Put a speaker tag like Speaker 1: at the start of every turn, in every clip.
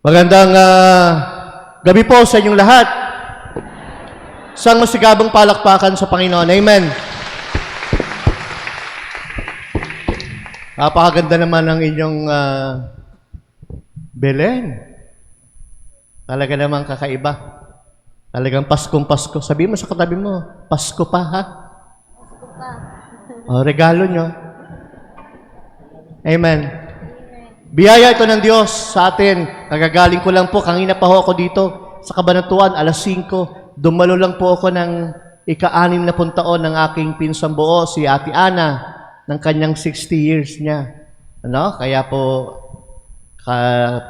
Speaker 1: Magandang ah, gabi po sa inyong lahat. Isang masigabong palakpakan sa Panginoon. Amen. Napakaganda naman ng inyong ah, Belen. Talaga namang kakaiba. Talagang Paskong Pasko. Sabi mo sa katabi mo, Pasko pa ha? O, regalo nyo. Amen. Biyaya ito ng Diyos sa atin. Nagagaling ko lang po, kanina pa ho ako dito sa Kabanatuan, alas 5. Dumalo lang po ako ng ika-anim na taon ng aking pinsang buo, si Ate Ana, ng kanyang 60 years niya. Ano? Kaya po, ka,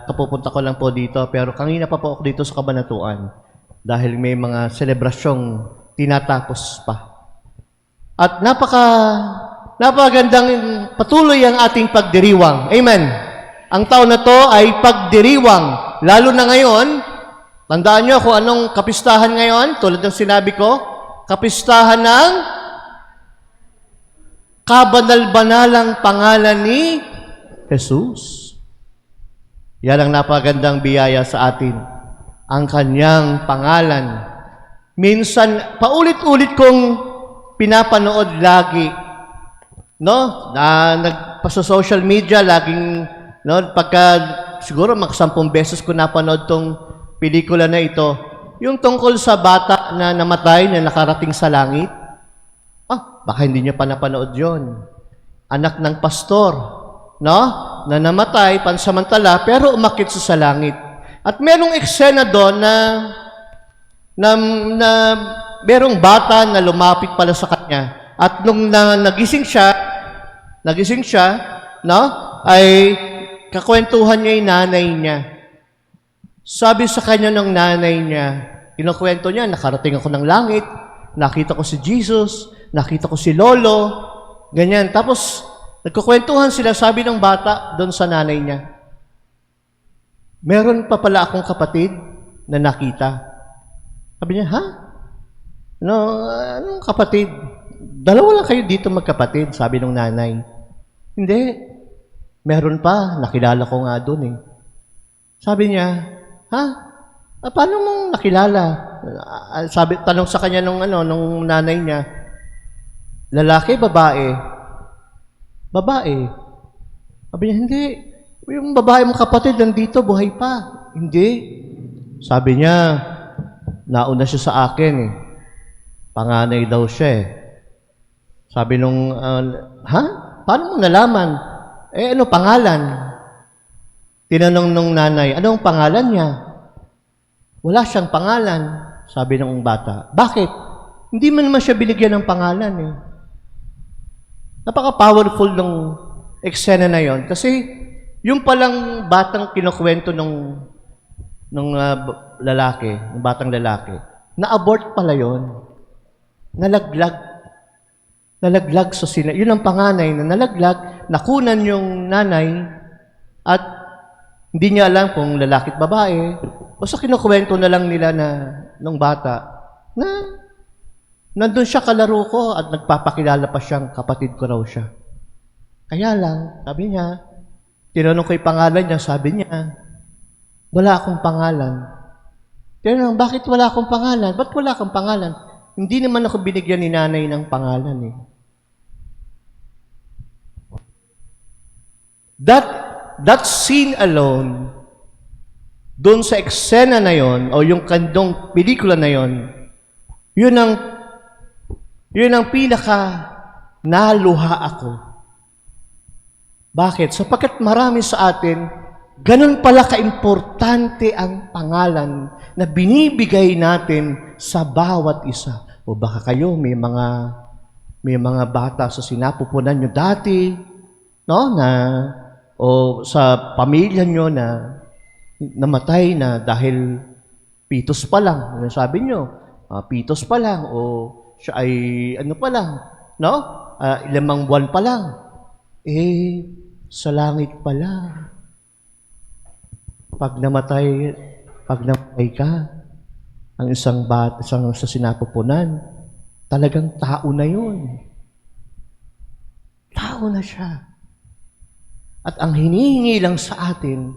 Speaker 1: kapupunta ko lang po dito. Pero kanina pa po ako dito sa Kabanatuan dahil may mga selebrasyong tinatapos pa. At napaka napakagandang patuloy ang ating pagdiriwang. Amen. Ang taon na to ay pagdiriwang. Lalo na ngayon, tandaan nyo kung anong kapistahan ngayon, tulad ng sinabi ko, kapistahan ng kabanal-banalang pangalan ni Jesus. Yan ang napagandang biyaya sa atin. Ang kanyang pangalan. Minsan, paulit-ulit kong pinapanood lagi. No? Na nagpa sa social media laging no pagka siguro makasampung beses ko napanood tong pelikula na ito. Yung tungkol sa bata na namatay na nakarating sa langit. Ah, baka hindi niyo pa napanood 'yon. Anak ng pastor, no? Na namatay pansamantala pero umakit sa langit. At merong eksena doon na na, na merong bata na lumapit pala sa kanya. At nung na, nagising siya, nagising siya, no? Ay kakwentuhan niya yung nanay niya. Sabi sa kanya ng nanay niya, kinukwento niya, nakarating ako ng langit, nakita ko si Jesus, nakita ko si Lolo, ganyan. Tapos, nagkukwentuhan sila, sabi ng bata doon sa nanay niya, meron pa pala akong kapatid na nakita. Sabi niya, ha? Ano, anong kapatid? Dalawa lang kayo dito magkapatid, sabi ng nanay. Hindi. Meron pa, nakilala ko nga doon eh. Sabi niya, ha? Ah, paano mong nakilala? Ah, sabi, tanong sa kanya nung, ano, nung nanay niya, lalaki, babae? Babae. Sabi niya, hindi. Yung babae mong kapatid nandito, buhay pa. Hindi. Sabi niya, nauna siya sa akin eh. Panganay daw siya eh. Sabi nung, ah, ha? Paano mo nalaman? Eh, ano pangalan? Tinanong nung nanay, anong pangalan niya? Wala siyang pangalan, sabi ng bata. Bakit? Hindi man naman siya binigyan ng pangalan eh. Napaka-powerful ng eksena na yon kasi yung palang batang kinukwento nung nung ah, b- lalaki, ng batang lalaki, na-abort pala yon. Nalaglag. Nalaglag sa sina. Yun ang panganay na nalaglag, nakunan yung nanay at hindi niya alam kung lalaki at babae. Basta kinukwento na lang nila na nung bata na nandun siya kalaro ko at nagpapakilala pa siyang kapatid ko raw siya. Kaya lang, sabi niya, tinanong ko yung pangalan niya, sabi niya, wala akong pangalan. Tinanong, bakit wala akong pangalan? Ba't wala akong pangalan? Hindi naman ako binigyan ni nanay ng pangalan eh. That, that scene alone, doon sa eksena na yon o yung kandong pelikula na yon, yun ang, yun ang pinaka naluha ako. Bakit? Sapagkat marami sa atin, ganun pala kaimportante ang pangalan na binibigay natin sa bawat isa. O baka kayo may mga may mga bata sa sinapupunan nyo dati, no, na o sa pamilya nyo na namatay na dahil pitos pa lang. Ano sabi nyo? Ah, pitos pa lang o siya ay ano pa lang, no? Ah, ilamang buwan pa lang. Eh, sa langit pala. Pag namatay, pag namatay ka, ang isang bat, isang sa sinapupunan, talagang tao na yun. Tao na siya. At ang hinihingi lang sa atin,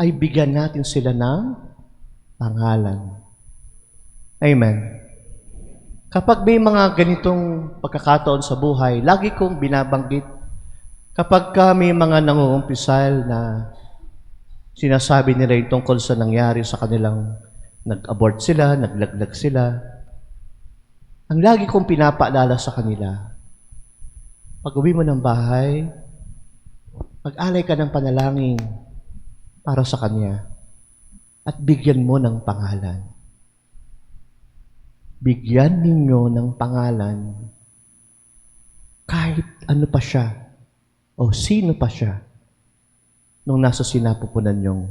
Speaker 1: ay bigyan natin sila ng pangalan. Amen. Kapag may mga ganitong pagkakataon sa buhay, lagi kong binabanggit, kapag ka may mga nangungumpisal na sinasabi nila yung tungkol sa nangyari sa kanilang nag-abort sila, naglaglag sila, ang lagi kong pinapaalala sa kanila, pag uwi mo ng bahay, mag-alay ka ng panalangin para sa Kanya at bigyan mo ng pangalan. Bigyan ninyo ng pangalan kahit ano pa siya o sino pa siya nung nasa sinapupunan niyong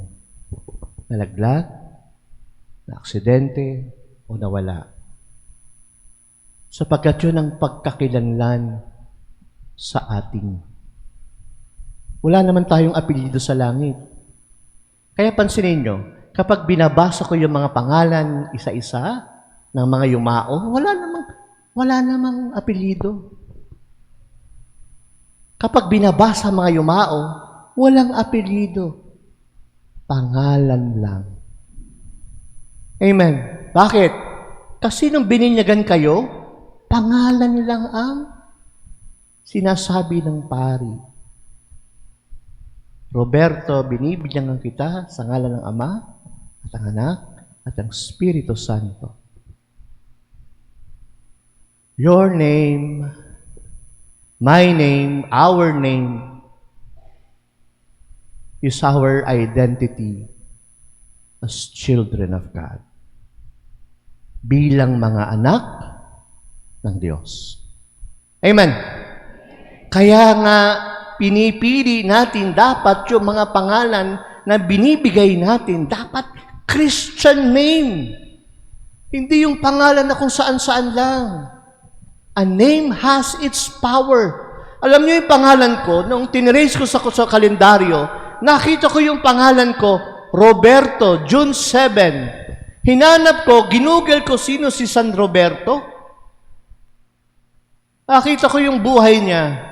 Speaker 1: nalaglag, na aksidente, o nawala. Sapagkat yun ang pagkakilanlan sa ating. Wala naman tayong apelido sa langit. Kaya pansinin nyo, kapag binabasa ko yung mga pangalan isa-isa ng mga yumao, wala namang, wala namang apelido. Kapag binabasa mga yumao, walang apelido. Pangalan lang. Amen. Bakit? Kasi nung bininyagan kayo, pangalan lang ang sinasabi ng pari. Roberto, binibigyan kita sa ngalan ng Ama at ang Anak at ang Espiritu Santo. Your name, my name, our name is our identity as children of God. Bilang mga anak ng Diyos. Amen. Kaya nga, pinipili natin dapat yung mga pangalan na binibigay natin, dapat Christian name. Hindi yung pangalan na kung saan-saan lang. A name has its power. Alam niyo yung pangalan ko, nung tinrace ko sa, sa kalendaryo, nakita ko yung pangalan ko, Roberto, June 7. Hinanap ko, ginugel ko sino si San Roberto. Nakita ko yung buhay niya.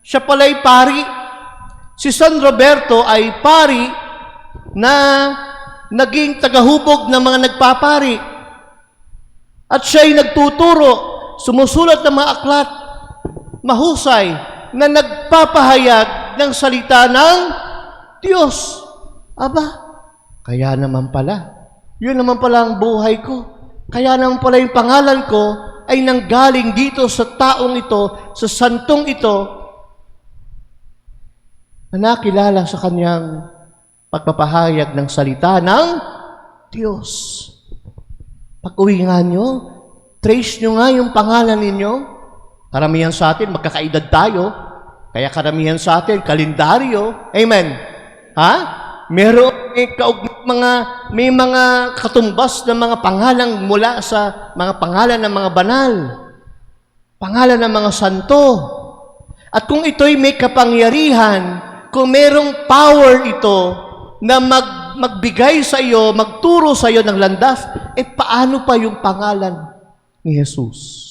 Speaker 1: Siya pala'y pari. Si San Roberto ay pari na naging tagahubog ng mga nagpapari. At siya ay nagtuturo, sumusulat ng mga aklat, mahusay, na nagpapahayag ng salita ng Diyos. Aba, kaya naman pala. Yun naman pala ang buhay ko. Kaya naman pala yung pangalan ko ay nanggaling dito sa taong ito, sa santong ito, na nakilala sa kanyang pagpapahayag ng salita ng Diyos. Pag uwi nga nyo, trace nyo nga yung pangalan ninyo. Karamihan sa atin, magkakaedad tayo. Kaya karamihan sa atin, kalendaryo. Amen. Ha? Meron may kaug- mga may mga katumbas ng mga pangalang mula sa mga pangalan ng mga banal. Pangalan ng mga santo. At kung ito'y may kapangyarihan, kung merong power ito na mag, magbigay sa iyo, magturo sa iyo ng landas, eh paano pa yung pangalan ni Jesus?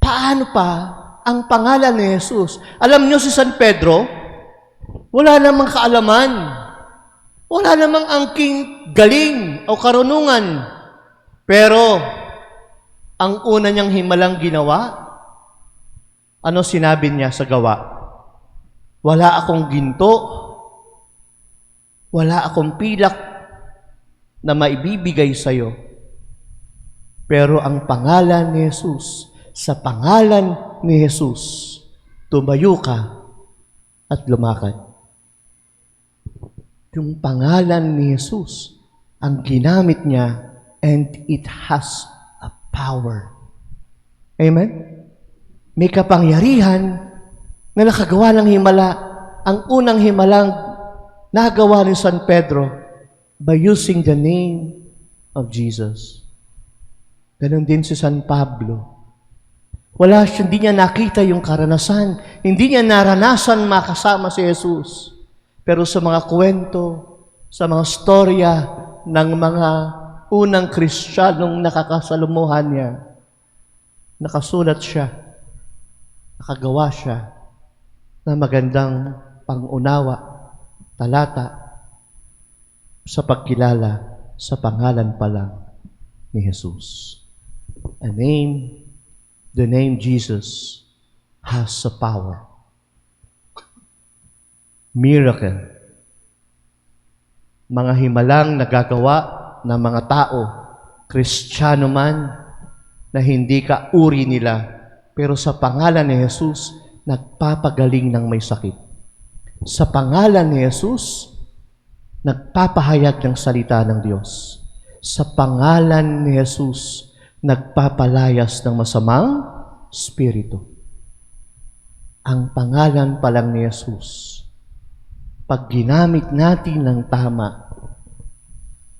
Speaker 1: Paano pa ang pangalan ni Jesus? Alam niyo si San Pedro, wala namang kaalaman. Wala namang angking galing o karunungan. Pero, ang una niyang himalang ginawa, ano sinabi niya sa gawa? Wala akong ginto, wala akong pilak na maibibigay sa iyo. Pero ang pangalan ni Jesus, sa pangalan ni Jesus, tumayo ka at lumakad. Yung pangalan ni Jesus, ang ginamit niya, and it has a power. Amen? May kapangyarihan na nakagawa ng himala. Ang unang himalang nagawa ni San Pedro by using the name of Jesus. Ganon din si San Pablo. Wala siya, hindi niya nakita yung karanasan. Hindi niya naranasan makasama si Jesus. Pero sa mga kwento, sa mga storya ng mga unang Kristiyanong nakakasalumuhan niya, nakasulat siya, nakagawa siya na magandang pangunawa, talata sa pagkilala sa pangalan pa lang ni Jesus. A name, the name Jesus has a power. Miracle. Mga himalang nagagawa ng mga tao, Kristiyano man, na hindi ka uri nila, pero sa pangalan ni Jesus, nagpapagaling ng may sakit. Sa pangalan ni Jesus, nagpapahayag ng salita ng Diyos. Sa pangalan ni Jesus, nagpapalayas ng masamang spirito. Ang pangalan pa lang ni Jesus, pag ginamit natin ng tama,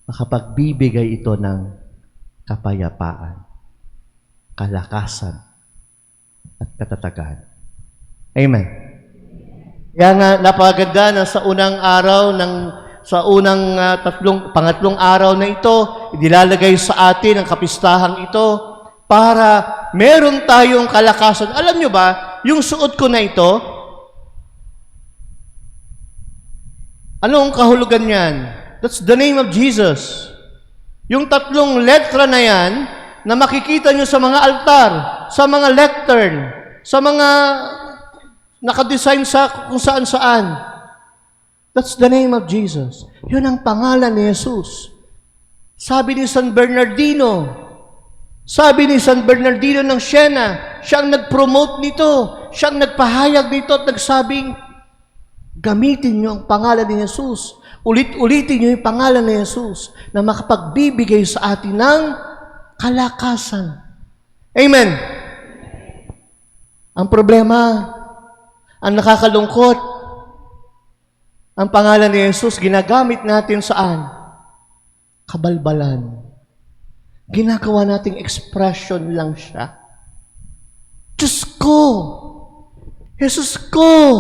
Speaker 1: makapagbibigay ito ng kapayapaan, kalakasan, at katatagan. Amen. Kaya nga napakaganda na sa unang araw ng sa unang ah, tatlong pangatlong araw na ito, idilalagay sa atin ang kapistahang ito para meron tayong kalakasan. Alam nyo ba, yung suot ko na ito, anong kahulugan niyan? That's the name of Jesus. Yung tatlong letra na yan, na makikita nyo sa mga altar, sa mga lectern, sa mga nakadesign sa kung saan saan. That's the name of Jesus. Yun ang pangalan ni Jesus. Sabi ni San Bernardino, sabi ni San Bernardino ng Siena, siyang nag-promote nito, siyang nagpahayag nito at nagsabing, gamitin niyo ang pangalan ni Jesus. Ulit-ulitin niyo yung pangalan ni Jesus na makapagbibigay sa atin ng kalakasan. Amen. Ang problema, ang nakakalungkot, ang pangalan ni Jesus, ginagamit natin saan? Kabalbalan. Ginagawa nating expression lang siya. Diyos ko! Jesus ko!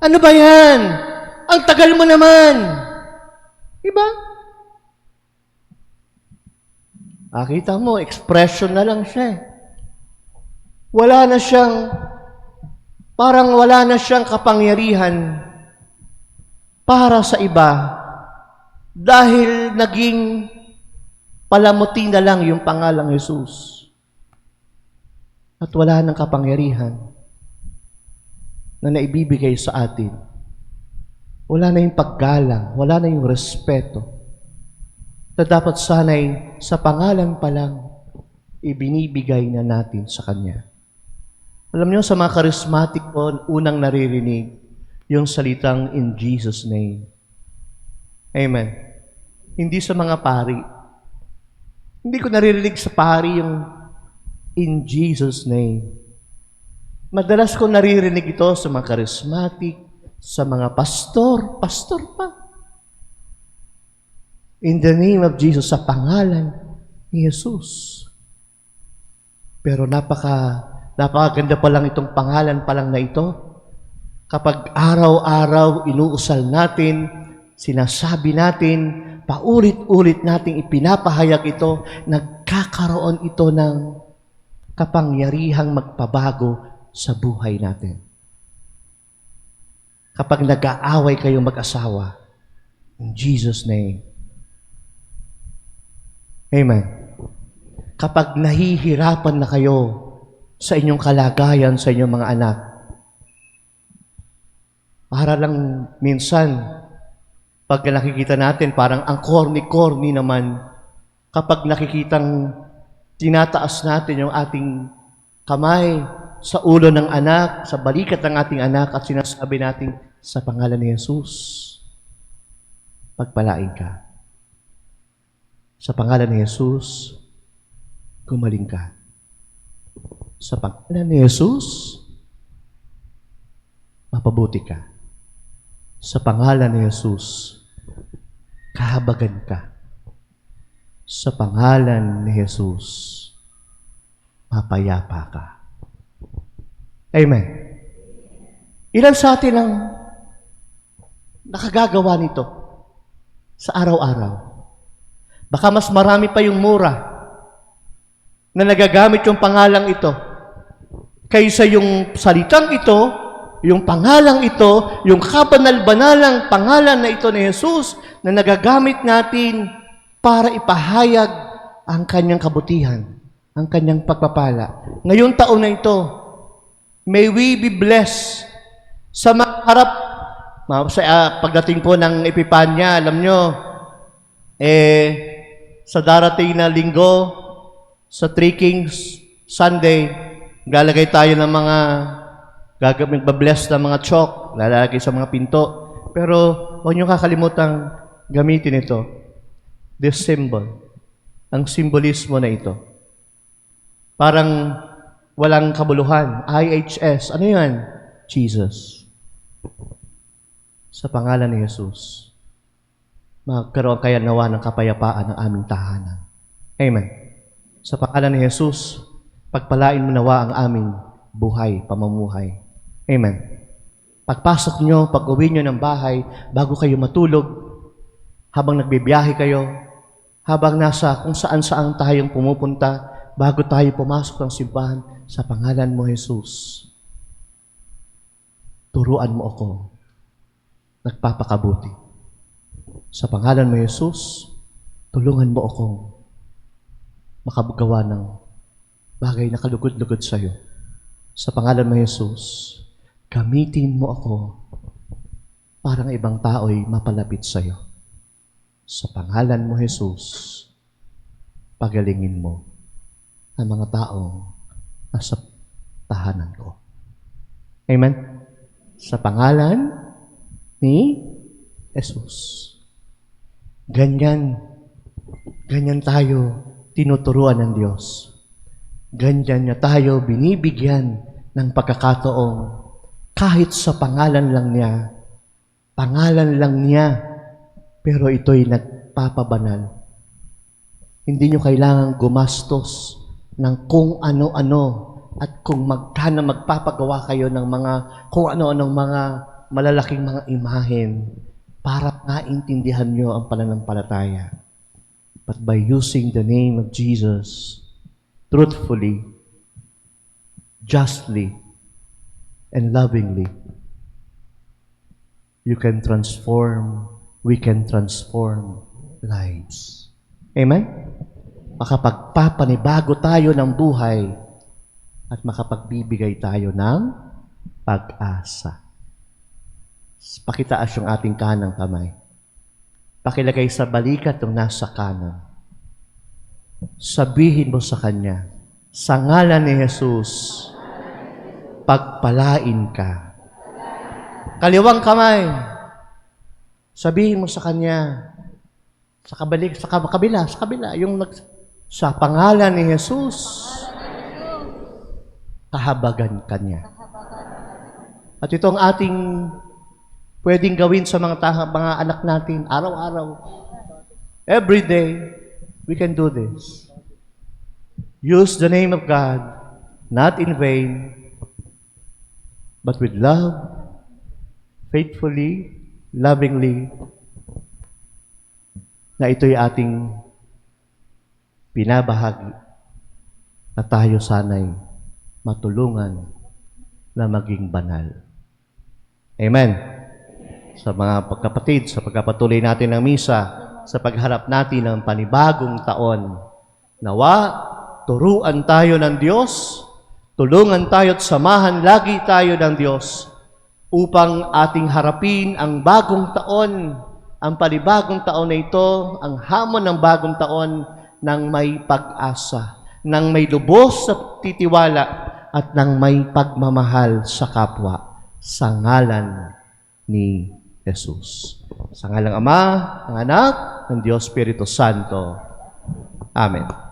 Speaker 1: Ano ba yan? Ang tagal mo naman! Diba? Nakita mo, expression na lang siya. eh. Wala na siyang, parang wala na siyang kapangyarihan para sa iba dahil naging palamuti na lang yung pangalang Jesus. At wala nang kapangyarihan na naibibigay sa atin. Wala na yung paggalang, wala na yung respeto na dapat sanay sa pangalan pa lang ibinibigay na natin sa Kanya. Alam niyo, sa mga charismatic po, unang naririnig yung salitang in Jesus' name. Amen. Hindi sa mga pari. Hindi ko naririnig sa pari yung in Jesus' name. Madalas ko naririnig ito sa mga charismatic, sa mga pastor, pastor pa. In the name of Jesus, sa pangalan ni Jesus. Pero napaka, napakaganda pa lang itong pangalan pa lang na ito. Kapag araw-araw inuusal natin, sinasabi natin, paulit-ulit nating ipinapahayag ito, nagkakaroon ito ng kapangyarihang magpabago sa buhay natin. Kapag nag-aaway kayong mag-asawa, in Jesus' name, Amen. Kapag nahihirapan na kayo sa inyong kalagayan, sa inyong mga anak, para lang minsan, pag nakikita natin, parang ang corny-corny naman, kapag nakikitang tinataas natin yung ating kamay sa ulo ng anak, sa balikat ng ating anak, at sinasabi natin sa pangalan ni Jesus, pagpalain ka. Sa pangalan ni Jesus, gumaling ka. Sa pangalan ni Jesus, mapabuti ka. Sa pangalan ni Jesus, kahabagan ka. Sa pangalan ni Jesus, mapayapa ka. Amen. Ilan sa atin ang nakagagawa nito sa araw-araw? Baka mas marami pa yung mura na nagagamit yung pangalang ito kaysa yung salitang ito yung pangalang ito, yung kabanal-banalang pangalan na ito ni Jesus na nagagamit natin para ipahayag ang kanyang kabutihan, ang kanyang pagpapala. Ngayong taon na ito, may we be blessed sa mga harap. Ma- Sa, ah, pagdating po ng Epipanya, alam nyo, eh, sa darating na linggo, sa Three Kings Sunday, galagay tayo ng mga gagawin, bless ng mga chalk, lalagay sa mga pinto. Pero huwag niyo kakalimutan gamitin ito. This symbol. Ang simbolismo na ito. Parang walang kabuluhan. IHS. Ano yan? Jesus. Sa pangalan ni Jesus. Magkaroon kaya nawa ng kapayapaan ng aming tahanan. Amen. Sa pangalan ni Jesus, pagpalain mo nawa ang aming buhay, pamumuhay. Amen. Pagpasok nyo, pag-uwi nyo ng bahay, bago kayo matulog, habang nagbibiyahe kayo, habang nasa kung saan-saan tayong pumupunta, bago tayo pumasok ng simbahan, sa pangalan mo, Jesus, turuan mo ako, nagpapakabuti. Sa pangalan mo, Jesus, tulungan mo akong makagawa ng bagay na kalugod-lugod sa iyo. Sa pangalan mo, Jesus, gamitin mo ako para ang ibang tao'y mapalapit sa iyo. Sa pangalan mo, Jesus, pagalingin mo ang mga taong nasa tahanan ko. Amen? Sa pangalan ni Jesus. Ganyan, ganyan tayo tinuturuan ng Diyos. Ganyan niya tayo binibigyan ng pagkakataong kahit sa pangalan lang niya, pangalan lang niya, pero ito'y nagpapabanal. Hindi nyo kailangan gumastos ng kung ano-ano at kung magkano magpapagawa kayo ng mga kung ano-anong mga malalaking mga imahen para maintindihan nyo ang pananampalataya. But by using the name of Jesus truthfully, justly, and lovingly, you can transform, we can transform lives. Amen? Makapagpapanibago tayo ng buhay at makapagbibigay tayo ng pag-asa. Pakitaas yung ating kanang kamay. Pakilagay sa balikat yung nasa kanan. Sabihin mo sa Kanya, sa ngalan ni Jesus, pagpalain ka. Kaliwang kamay. Sabihin mo sa Kanya, sa kabalik, sa kab- kabila, sa kabila, yung nag, sa pangalan ni Jesus, kahabagan Kanya. At ito ang ating pwedeng gawin sa mga, taha, mga anak natin araw-araw. Every day, we can do this. Use the name of God, not in vain, but with love, faithfully, lovingly, na ito'y ating pinabahagi na tayo sana'y matulungan na maging banal. Amen. Sa mga pagkapatid, sa pagkapatuloy natin ng misa, sa pagharap natin ng panibagong taon, nawa, turuan tayo ng Diyos, tulungan tayo at samahan lagi tayo ng Diyos upang ating harapin ang bagong taon, ang panibagong taon na ito, ang hamon ng bagong taon ng may pag-asa, ng may lubos sa titiwala, at ng may pagmamahal sa kapwa sa ngalan ni Jesus. Sa ngalan ng Ama, ng Anak, ng Diyos Espiritu Santo. Amen.